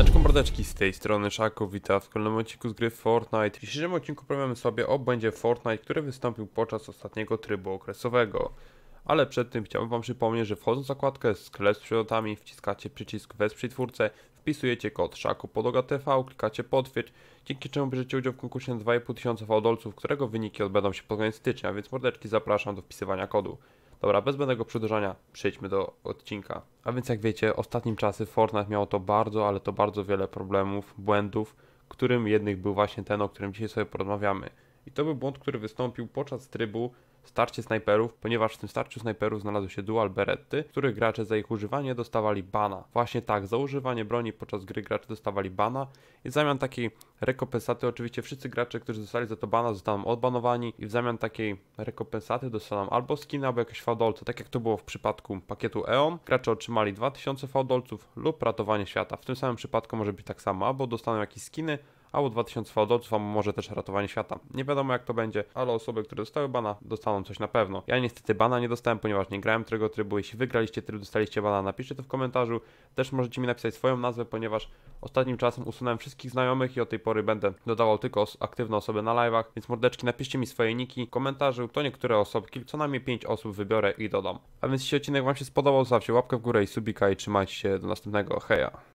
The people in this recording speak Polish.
Mordeczki z tej strony Szaku, witam w kolejnym odcinku z gry Fortnite. W dzisiejszym odcinku powiemy sobie o błędzie Fortnite, który wystąpił podczas ostatniego trybu okresowego. Ale przed tym chciałbym wam przypomnieć, że wchodząc w zakładkę sklep z przedmiotami, wciskacie przycisk wesprzyj twórcę, wpisujecie kod Szaku podłoga TV, klikacie potwierdź, dzięki czemu bierzecie udział w konkursie na 2,5 tysiąca fałdolców, którego wyniki odbędą się pod koniec stycznia, więc mordeczki zapraszam do wpisywania kodu. Dobra, bez zbędnego przedłużania przejdźmy do odcinka. A więc jak wiecie, ostatnim czasy Fortnite miało to bardzo, ale to bardzo wiele problemów, błędów, którym jednych był właśnie ten, o którym dzisiaj sobie porozmawiamy. I to był błąd, który wystąpił podczas trybu starcie snajperów, ponieważ w tym starciu snajperów znalazły się dual beretty, których gracze za ich używanie dostawali bana. Właśnie tak, za używanie broni podczas gry gracze dostawali bana i w zamian takiej rekompensaty oczywiście wszyscy gracze, którzy zostali za to bana zostaną odbanowani i w zamian takiej rekompensaty dostaną albo skiny, albo jakieś fałdolce, tak jak to było w przypadku pakietu EON. Gracze otrzymali 2000 fałdolców lub ratowanie świata. W tym samym przypadku może być tak samo, albo dostaną jakieś skiny, albo 2000 fałdolców, a może też ratowanie świata. Nie wiadomo jak to będzie, ale osoby, które dostały bana, dostaną coś na pewno. Ja niestety bana nie dostałem, ponieważ nie grałem tego trybu. Jeśli wygraliście tryb, dostaliście bana, napiszcie to w komentarzu. Też możecie mi napisać swoją nazwę, ponieważ ostatnim czasem usunąłem wszystkich znajomych i od tej pory będę dodawał tylko aktywne osoby na live'ach, więc mordeczki, napiszcie mi swoje niki w komentarzu, to niektóre osoby, co najmniej 5 osób wybiorę i dodam. A więc jeśli odcinek Wam się spodobał, zostawcie łapkę w górę i subika i trzymajcie się do następnego. Heja!